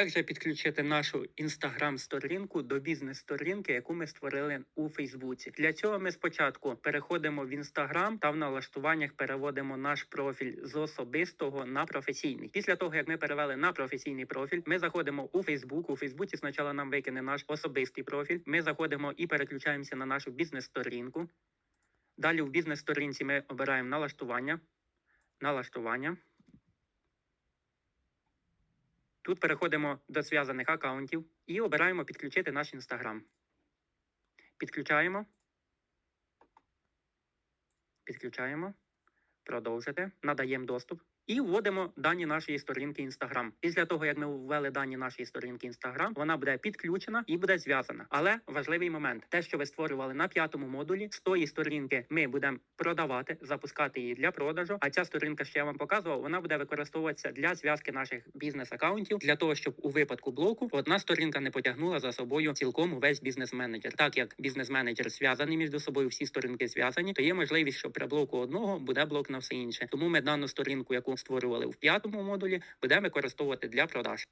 Як же підключити нашу інстаграм-сторінку до бізнес-сторінки, яку ми створили у Фейсбуці? Для цього ми спочатку переходимо в інстаграм та в налаштуваннях переводимо наш профіль з особистого на професійний. Після того як ми перевели на професійний профіль, ми заходимо у Фейсбук. У Фейсбуці спочатку нам викине наш особистий профіль. Ми заходимо і переключаємося на нашу бізнес-сторінку. Далі в бізнес-сторінці ми обираємо налаштування. Налаштування. Тут переходимо до зв'язаних аккаунтів і обираємо підключити наш інстаграм. Підключаємо. Підключаємо. Продовжити. Надаємо доступ. І вводимо дані нашої сторінки Instagram. Після того, як ми ввели дані нашої сторінки Instagram, вона буде підключена і буде зв'язана. Але важливий момент: те, що ви створювали на п'ятому модулі, з тої сторінки ми будемо продавати, запускати її для продажу. А ця сторінка, що я вам показував, вона буде використовуватися для зв'язки наших бізнес-акаунтів для того, щоб у випадку блоку одна сторінка не потягнула за собою цілком увесь бізнес-менеджер. Так як бізнес-менеджер зв'язаний між собою, всі сторінки зв'язані, то є можливість, що при блоку одного буде блок на все інше. Тому ми дану сторінку, яку створювали в п'ятому модулі, будемо використовувати для продаж.